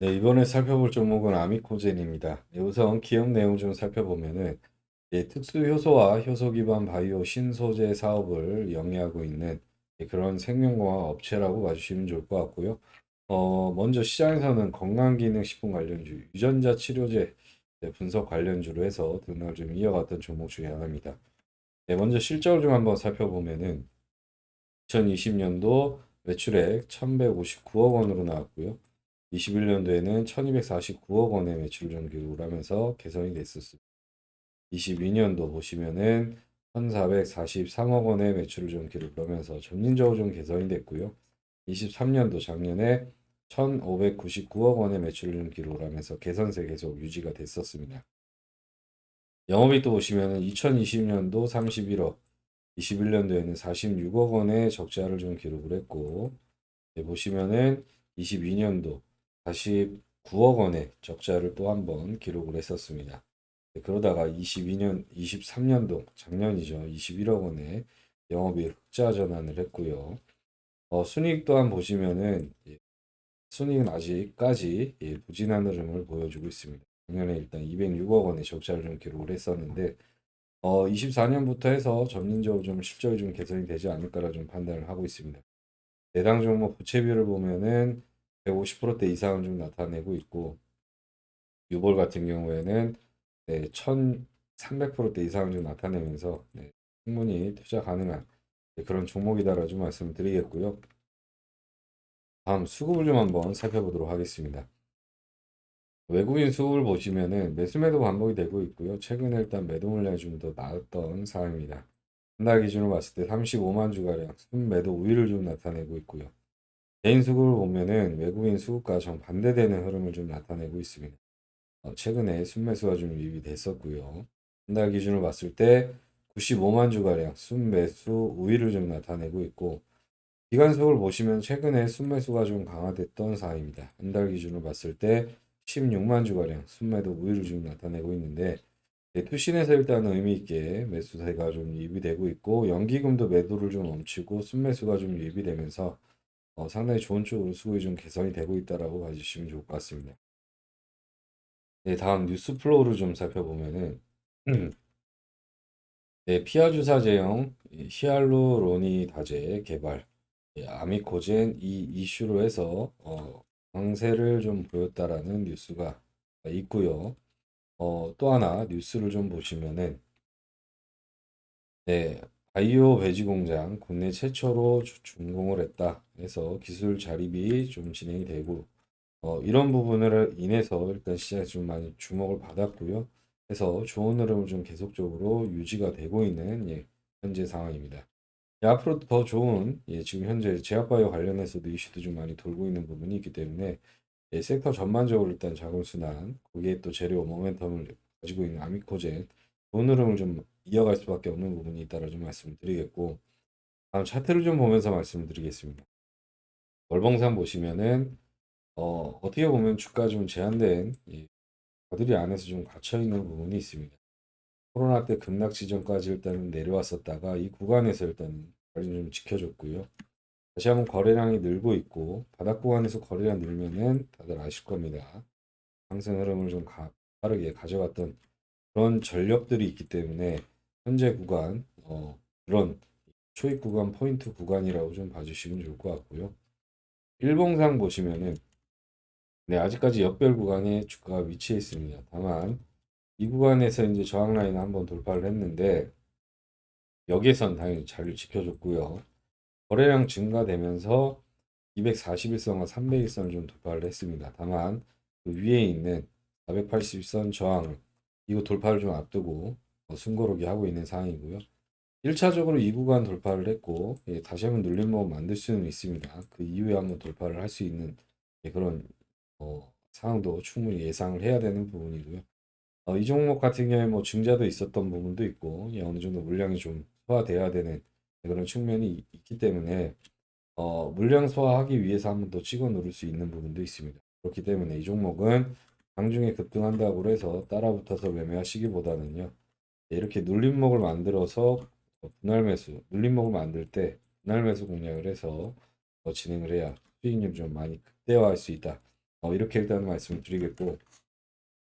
네, 이번에 살펴볼 종목은 아미코젠입니다. 네, 우선 기업 내용 좀 살펴보면은 예, 특수 효소와 효소 기반 바이오 신소재 사업을 영위하고 있는 예, 그런 생명공학 업체라고 봐주시면 좋을 것 같고요. 어, 먼저 시장에서는 건강기능식품 관련주, 유전자 치료제 네, 분석 관련주로 해서 등락을 좀 이어갔던 종목 중에 하나입니다. 네, 먼저 실적을 좀 한번 살펴보면은 2020년도 매출액 1159억 원으로 나왔고요. 21년도에는 1249억 원의 매출을 좀 기록을 하면서 개선이 됐었습니다. 22년도 보시면은 1443억 원의 매출을 좀 기록을 하면서 점진적으로 좀 개선이 됐고요. 23년도 작년에 1599억 원의 매출을 좀 기록을 하면서 개선세 계속 유지가 됐었습니다. 영업이익도 보시면은 2020년도 31억, 21년도에는 46억 원의 적자를 좀 기록을 했고, 네, 보시면은 22년도 49억 원의 적자를 또 한 번 기록을 했었습니다. 네, 그러다가 22년, 23년도 작년이죠. 21억 원의 영업이익 흑자 전환을 했고요. 어, 순이익 또한 보시면은 예, 순이익은 아직까지 예, 부진한 흐름을 보여주고 있습니다. 작년에 일단 206억 원의 적자를 좀 기록을 했었는데 어, 24년부터 해서 점진적으로 좀 실적이 좀 개선이 되지 않을까라 좀 판단을 하고 있습니다. 내당 종목 부채비율을 보면은 150%대 이상을 좀 나타내고 있고 유볼 같은 경우에는 네, 1300%대 이상을 좀 나타내면서 네, 충분히 투자 가능한 네, 그런 종목이다라고 좀 말씀을 드리겠고요. 다음 수급을 좀 한번 살펴보도록 하겠습니다. 외국인 수급을 보시면은 매수 매도 반복이 되고 있고요. 최근에 일단 매도 물량이 좀 더 나왔던 상황입니다. 한달 기준으로 봤을 때 35만 주가량 순매도 우위를 좀 나타내고 있고요. 개인 수급을 보면은 외국인 수급과 정반대되는 흐름을 좀 나타내고 있습니다. 어, 최근에 순매수가 좀 유입이 됐었고요. 한 달 기준으로 봤을 때 95만 주가량 순매수 우위를 좀 나타내고 있고 기간 수급을 보시면 최근에 순매수가 좀 강화됐던 상황입니다. 한 달 기준으로 봤을 때 16만 주가량 순매도 우위를 좀 나타내고 있는데 네, 투신에서 일단 의미 있게 매수세가 좀 유입이 되고 있고 연기금도 매도를 좀 멈추고 순매수가 좀 유입이 되면서 어, 상당히 좋은 쪽으로 수급이 좀 개선이 되고 있다라고 봐주시면 좋을 것 같습니다. 네, 다음 뉴스 플로우를 좀 살펴보면은 네, 피하 주사 제형 이 히알루로니다제 개발 예, 아미코젠 이 이슈로 해서 어, 강세를 좀 보였다라는 뉴스가 있고요. 어, 또 하나 뉴스를 좀 보시면은 네, 바이오 배지 공장 국내 최초로 주- 준공을 했다. 해서 기술 자립이 좀 진행이 되고 어, 이런 부분을 인해서 일단 시장에서 좀 많이 주목을 받았고요. 해서 좋은 흐름을 좀 계속적으로 유지가 되고 있는 예, 현재 상황입니다. 예, 앞으로도 더 좋은 예, 지금 현재 제약바이오 관련해서도 이슈도 좀 많이 돌고 있는 부분이 있기 때문에 예, 섹터 전반적으로 일단 자금순환 거기에 또 재료 모멘텀을 가지고 있는 아미코젠 좋은 흐름을 좀 이어갈 수밖에 없는 부분이 있다라 좀 말씀을 드리겠고 다음 차트를 좀 보면서 말씀을 드리겠습니다. 월봉상 보시면은 어, 어떻게 보면 주가 좀 제한된 예, 거들이 안에서 좀 갇혀 있는 부분이 있습니다. 코로나 때 급락 지점까지 일단은 내려왔었다가 이 구간에서 일단 좀 지켜줬고요. 다시 한번 거래량이 늘고 있고 바닥 구간에서 거래량 늘면은 다들 아실 겁니다. 상승 흐름을 좀 가, 빠르게 가져갔던 그런 전력들이 있기 때문에 현재 구간 어, 그런 초입 구간 포인트 구간이라고 좀 봐주시면 좋을 것 같고요. 일봉상 보시면은 네, 아직까지 역별 구간에 주가가 위치해 있습니다. 다만 이 구간에서 이제 저항 라인 한번 돌파를 했는데 여기에선 당연히 자리를 지켜줬고요. 거래량 증가되면서 241선과 301선을 좀 돌파를 했습니다. 다만 그 위에 있는 480선 저항을 이거 돌파를 좀 앞두고 어, 숨고르기 하고 있는 상황이고요. 1차적으로 이 구간 돌파를 했고 예, 다시 한번 눌림목 만들 수는 있습니다. 그 이후에 한번 돌파를 할 수 있는 예, 그런 어, 상황도 충분히 예상을 해야 되는 부분이고요. 어, 이 종목 같은 경우에 뭐 증자도 있었던 부분도 있고 예, 어느 정도 물량이 좀 소화돼야 되는 그런 측면이 있- 있기 때문에 어, 물량 소화하기 위해서 한번 더 찍어 누를 수 있는 부분도 있습니다. 그렇기 때문에 이 종목은 장중에 급등한다고 해서 따라붙어서 매매하시기보다는요. 예, 이렇게 눌림목을 만들어서 어, 분할 매수, 눌림목을 만들 때 분할 매수 공략을 해서 어, 진행을 해야 수익률 좀 많이 극대화할 수 있다. 어, 이렇게 일단 말씀을 드리겠고,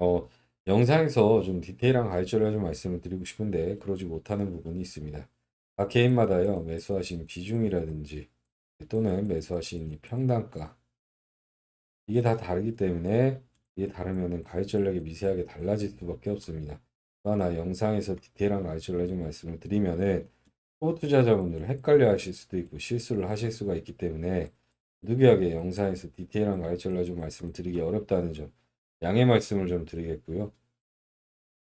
어, 영상에서 좀 디테일한 가이드를 좀 말씀을 드리고 싶은데, 그러지 못하는 부분이 있습니다. 각 개인마다요, 매수하신 비중이라든지, 또는 매수하신 이 평단가, 이게 다 다르기 때문에, 이게 다르면은 가이드 전략이 미세하게 달라질 수밖에 없습니다. 또 하나 영상에서 디테일한 가이드 전략 좀 말씀을 드리면은, 초보 투자자분들은 헷갈려 하실 수도 있고 실수를 하실 수가 있기 때문에 누구에게 영상에서 디테일한 가이드를 좀 말씀을 드리기 어렵다는 점 양해 말씀을 좀 드리겠고요.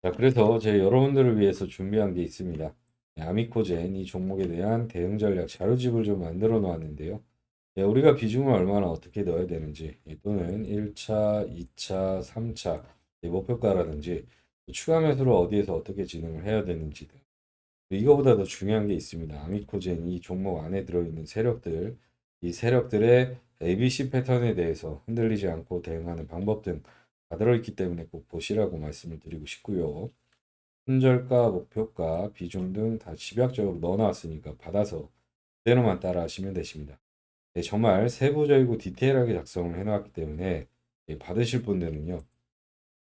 자, 그래서 제 여러분들을 위해서 준비한 게 있습니다. 네, 아미코젠 이 종목에 대한 대응 전략 자료집을 좀 만들어 놓았는데요. 예, 우리가 비중을 얼마나 어떻게 넣어야 되는지 예, 또는 1차, 2차, 3차 예, 목표가라든지 추가 매수를 어디에서 어떻게 진행을 해야 되는지 이거보다 더 중요한 게 있습니다. 아미코젠 이 종목 안에 들어있는 세력들, 이 세력들의 ABC 패턴에 대해서 흔들리지 않고 대응하는 방법 등 다 들어있기 때문에 꼭 보시라고 말씀을 드리고 싶고요. 손절가, 목표가, 비중 등 다 집약적으로 넣어놨으니까 받아서 그대로만 따라 하시면 되십니다. 네, 정말 세부적이고 디테일하게 작성을 해놨기 때문에 예, 받으실 분들은요.